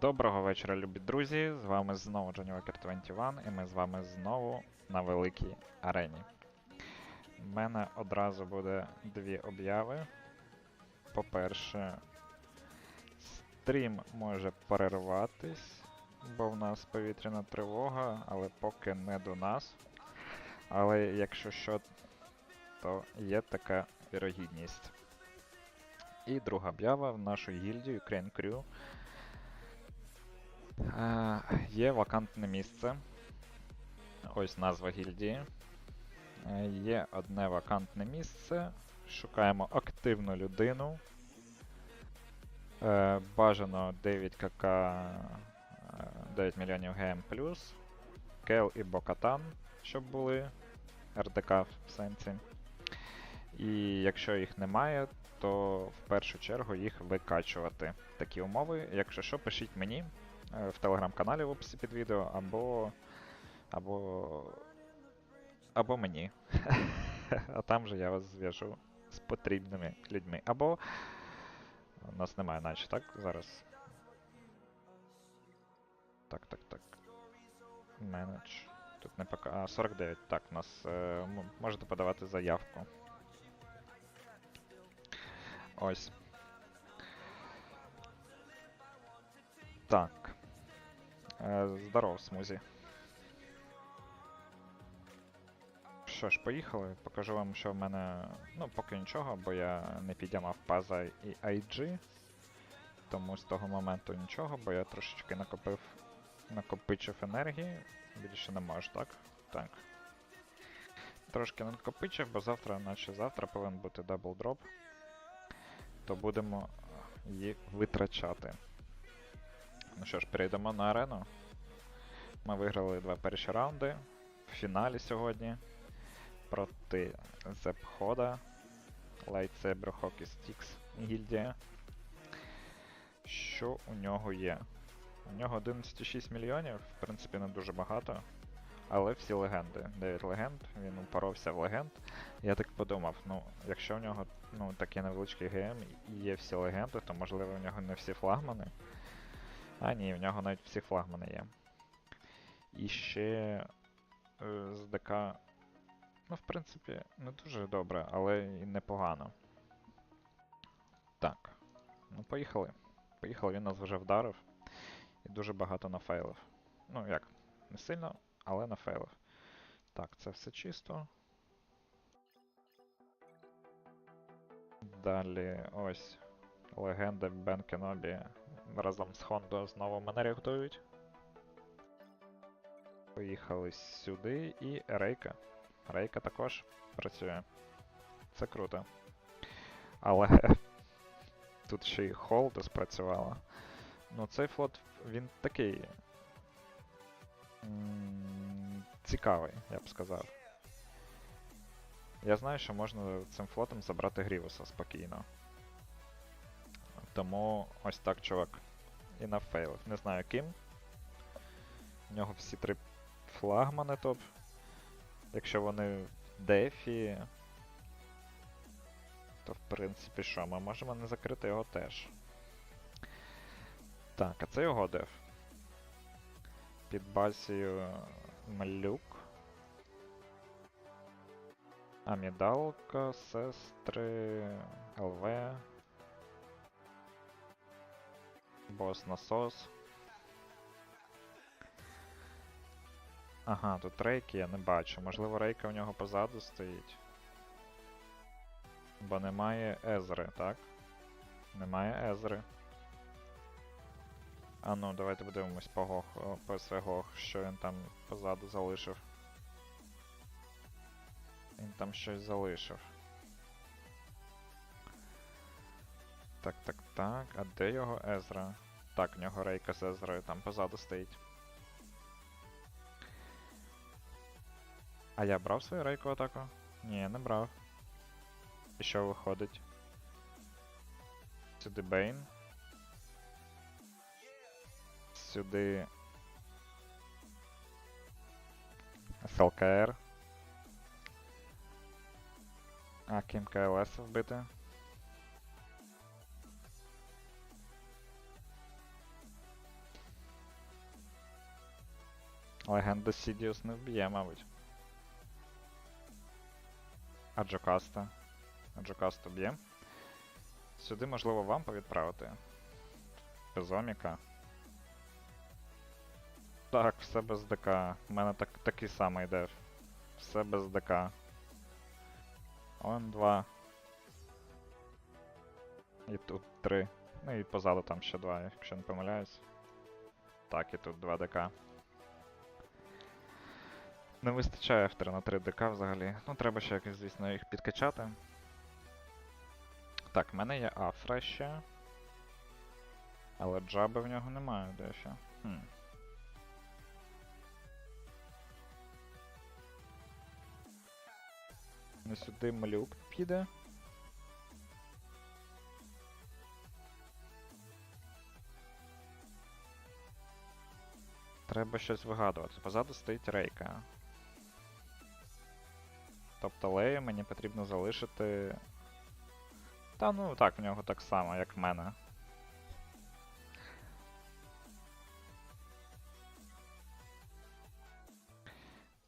Доброго вечора, любі друзі! З вами знову Johnny Walker 21 і ми з вами знову на великій арені. У мене одразу буде дві обяви. По-перше, стрім може перерватись, бо в нас повітряна тривога, але поки не до нас. Але якщо що, то є така вірогідність. І друга обява в нашій гільдії Ukraine Crew Е, Є вакантне місце. Ось назва гільдії. Е, Є одне вакантне місце. Шукаємо активну людину. Е, Бажано 9 КК е, 9 мільйонів ГМ Кел і Бокатан, щоб були. РДК в сенсі. І якщо їх немає, то в першу чергу їх викачувати. Такі умови. Якщо що, пишіть мені е, в телеграм-каналі в описі під відео, або. або. або мені. а там же я вас зв'яжу з потрібними людьми. Або. У нас немає наче, так? Зараз. Так, так, так. Менедж. Тут не пока. А, 49. Так, у нас. Е, можете подавати заявку. Ось. Так. Е, здоров, смузі. Що ж, поїхали. Покажу вам, що в мене. Ну, поки нічого, бо я не підіймав паза і IG. Тому з того моменту нічого, бо я трошечки накопив. накопичив енергії. Більше не можу, так? Так. Трошки накопичив, бо завтра, наче завтра повинен бути дабл дроп. То будемо її витрачати. Ну що ж, перейдемо на арену. Ми виграли два перші раунди в фіналі сьогодні проти Зепхода, Lightsaber Hockey Sticks гільдія. Що у нього є? У нього 11,6 мільйонів, в принципі, не дуже багато. Але всі легенди. 9 легенд, він упоровся в легенд. Я так подумав, ну, якщо у нього ну, такий невеличкий ГМ і є всі легенди, то можливо у нього не всі флагмани. А ні, в нього навіть всі флагмани є. І ще е, з ДК, ну, в принципі, не дуже добре, але і непогано. Так. Ну, поїхали. Поїхали, він нас вже вдарив. І дуже багато нафейлив. Ну, як, не сильно, але нафейлив. Так, це все чисто. Далі ось легенди Бен Кенобі разом з Хондо знову мене рятують. Поїхали сюди і Рейка. Рейка також працює. Це круто. Але тут ще й Холда спрацювала. Ну, цей флот, він такий. Цікавий, я б сказав. Я знаю, що можна цим флотом забрати Грівуса спокійно. Тому ось так, чувак. І нафейлив. Не знаю ким. У нього всі три флагмани топ. Якщо вони в дефі, то в принципі що, ми можемо не закрити його теж. Так, а це його деф. Під базією Малюк. Амідалка, сестри, ЛВ. Бос насос. Ага, тут рейки я не бачу. Можливо, рейка у нього позаду стоїть. Бо немає Езри, так? Немає Езри. А ну, давайте подивимось по Гох, по СВГОХ, що він там позаду залишив. Він там щось залишив. Так, так, так. А де його Езра? Так, в нього рейка з там позаду стоїть. А я брав свою рейку атаку? Ні, не брав. І що виходить? Сюди Бейн. Сюди. СЛКР. А, Кім КЛС вбити. Легенда Сідіус не вб'є, мабуть. А Джокаста. А Джокаста б'є. Сюди можливо вампа відправити. Безоміка. Так, все без ДК. У мене так, такий самий деф. Все без ДК. Он два. І тут три. Ну і позаду там ще два, якщо не помиляюсь. Так, і тут 2 ДК. Не вистачає в 3 на 3 ДК взагалі. Ну, треба ще якось, звісно, їх підкачати. Так, в мене є Афра ще. Але джаби в нього немає дещо. Хм. Не сюди малюк піде. Треба щось вигадувати. Позаду стоїть рейка. Тобто Лею мені потрібно залишити. Та ну так, в нього так само, як в мене.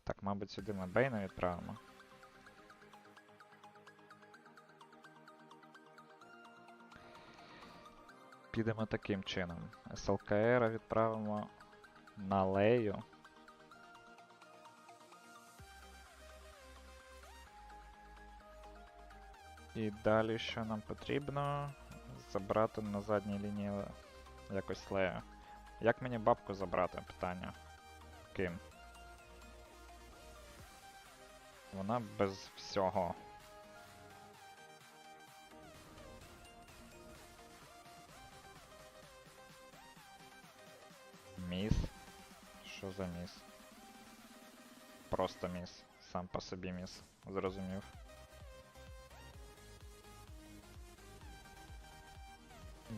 Так, мабуть, сюди ми Бейна відправимо. Підемо таким чином. СЛКР відправимо на Лею. І далі що нам потрібно? Забрати на задній лінії якось Лею. Як мені бабку забрати? Питання. Ким? Вона без всього. Міс? Що за міс? Просто міс. Сам по собі міс. Зрозумів.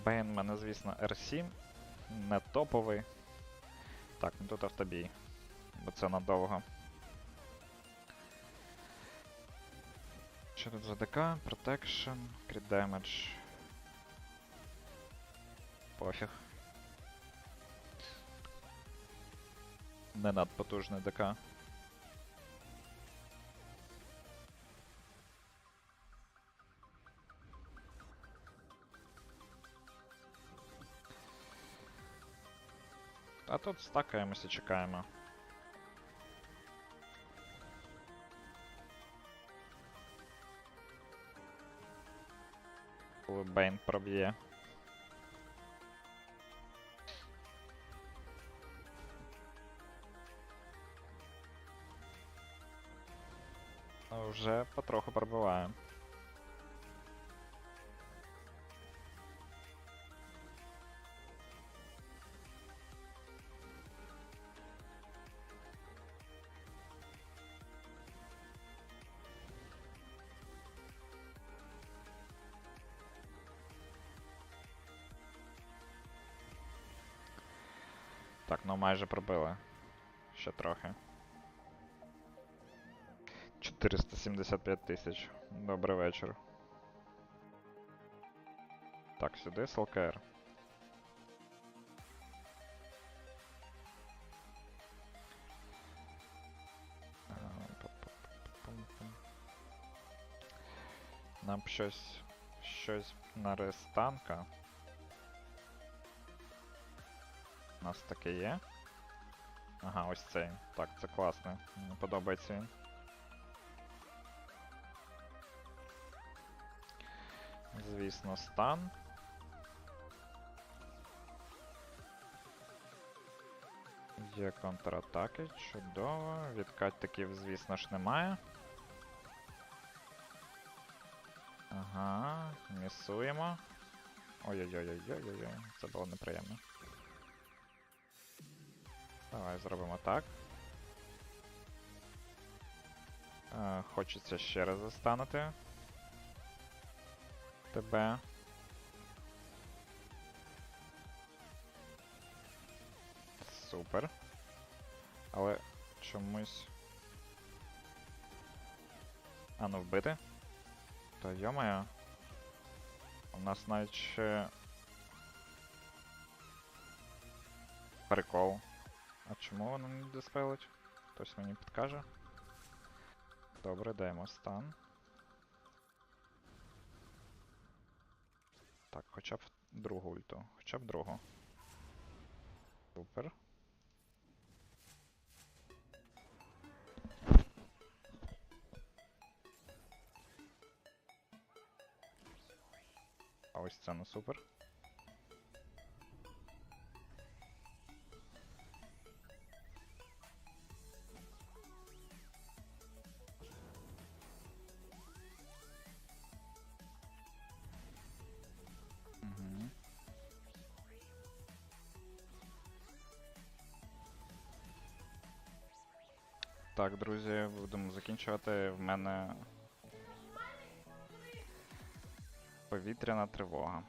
Бейн мене, звісно, R7. Не топовий. Так, ну тут автобій. Бо це надовго. Що тут за ДК? Protection, Crit Damage. Пофіг. Не надпотужний ДК. А тут стакаємося, чекаємо. Коли Бейн проб'є. Вже потроху пробиває. Так, ну майже пробили. Ще трохи. 475 тисяч. Добрий вечір. Так, сюди СЛКР. Нам щось. щось на рестанка. У нас таке є. Ага, ось цей. Так, це класно. Мені подобається він. Звісно, стан. Є контратаки, чудово. Відкатиків, звісно ж, немає. Ага, місуємо. Ой-ой-ой-ой-ой-ой, це було неприємно. Давай зробимо так. Е, хочеться ще раз застанути. Тебе. Супер. Але чомусь. А ну вбити. Та йомая. У нас навіть ще. Прикол. А чому воно не диспелить? Хтось мені підкаже. Добре, даємо стан. Так, хоча б другу ульту. Хоча б другу. Супер. А ось це не супер. Так, друзі, будемо закінчувати. В мене повітряна тривога.